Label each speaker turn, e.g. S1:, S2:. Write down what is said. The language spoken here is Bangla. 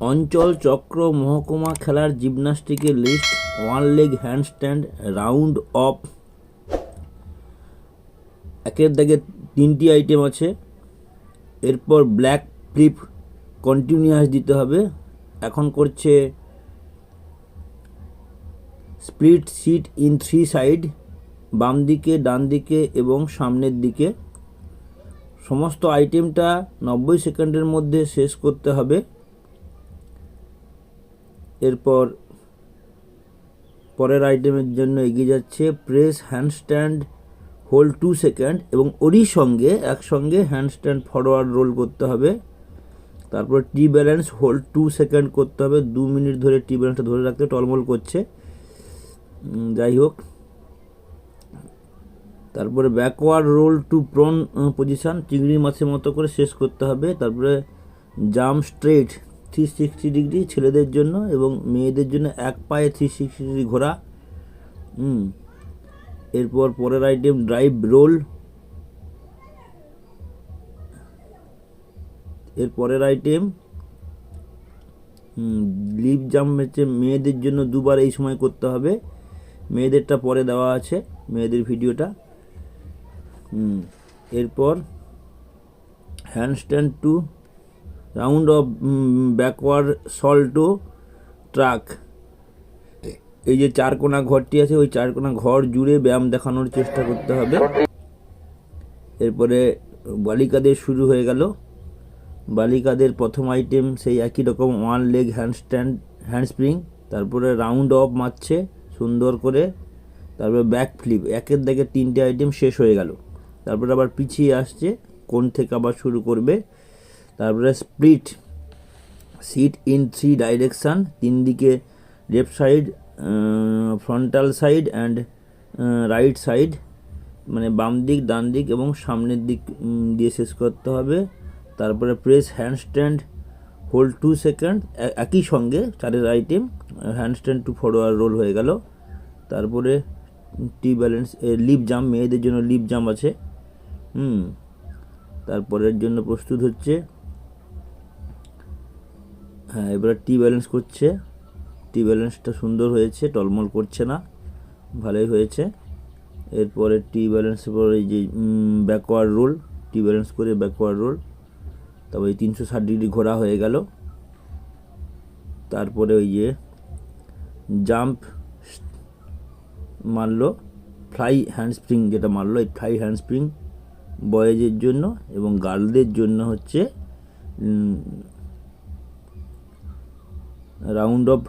S1: অঞ্চল চক্র মহকুমা খেলার জিমন্যাস্টিকের list, one leg handstand, round off একের দাগে তিনটি আইটেম আছে। এরপর ব্ল্যাক ফ্লিপ কন্টিনিউয়াস দিতে হবে। এখন করছে split sit in three side, বাম দিকে, ডান দিকে এবং সামনের দিকে। সমস্ত আইটেমটা নব্বই সেকেন্ডের মধ্যে শেষ করতে হবে। এরপর পরের আইটেমের জন্য এগিয়ে যাচ্ছে press handstand hold two second এবং ওরই সঙ্গে একসঙ্গে হ্যান্ডস্ট্যান্ড ফরওয়ার্ড রোল করতে হবে। তারপর T balance hold two second করতে হবে। দু মিনিট ধরে টি ব্যালেন্সটা ধরে রাখতে টলমল করছে। যাই হোক। তারপরে backward roll to prone position চিংড়ি মাছের মতো করে শেষ করতে হবে। তারপরে jump straight three sixty degree ছেলেদের জন্য এবং মেয়েদের জন্য এক পায়ে থ্রি সিক্সটি ডিগ্রি ঘোরা। হুম। এরপর পরের আইটেম ড্রাইভ রোল এর পরের আইটেম লিপ জাম্প হচ্ছে মেয়েদের জন্য দুবার এই সময় করতে হবে। মেয়েদেরটা পরে দেওয়া আছে, মেয়েদের ভিডিওটা। এরপর handstand to round off backward salto track এই যে চারকোনা ঘরটি আছে, ওই চারকোনা ঘর জুড়ে ব্যায়াম দেখানোর চেষ্টা করতে হবে। এরপরে বালিকাদের শুরু হয়ে গেল। বালিকাদের প্রথম আইটেম সেই একই রকম ওয়ান লেগ হ্যান্ডস্ট্যান্ড হ্যান্ডস্প্রিং তারপরে রাউন্ড অফ মারছে, সুন্দর করে। তারপরে ব্যাক ফ্লিপ একের দিকে তিনটে আইটেম শেষ হয়ে গেল। তারপরে আবার পিছিয়ে আসছে, কোন থেকে আবার শুরু করবে? তারপরে split sit in three direction তিন দিকে left side frontal side and right side মানে বাম দিক, ডান দিক এবং সামনের দিক দিয়ে শেষ করতে হবে। তারপরে press handstand hold two second একই সঙ্গে চারের item handstand to forward roll হয়ে গেল। তারপরে টি ব্যালেন্স লিপ জাম্প মেয়েদের জন্য লিপ জাম্প আছে। হুম, তারপরের জন্য প্রস্তুত হচ্ছে। হ্যাঁ এবারে টি ব্যালেন্স করছে টি ব্যালেন্সটা সুন্দর হয়েছে, টলমল করছে না, ভালোই হয়েছে। এরপরে টি ব্যালেন্সের পর এই যে ব্যাকওয়ার্ড রোল টি ব্যালেন্স করে ব্যাকওয়ার্ড রোল তারপরে তিনশো ষাট ডিগ্রি ঘোরা হয়ে গেল। তারপরে ওই যে জাম্প মারলো ফ্লাই হ্যান্ডস্প্রিং যেটা মারলো, এই ফ্লাই হ্যান্ডস্প্রিং বয়েজের জন্য এবং গার্লদের জন্য হচ্ছে রাউন্ড অফ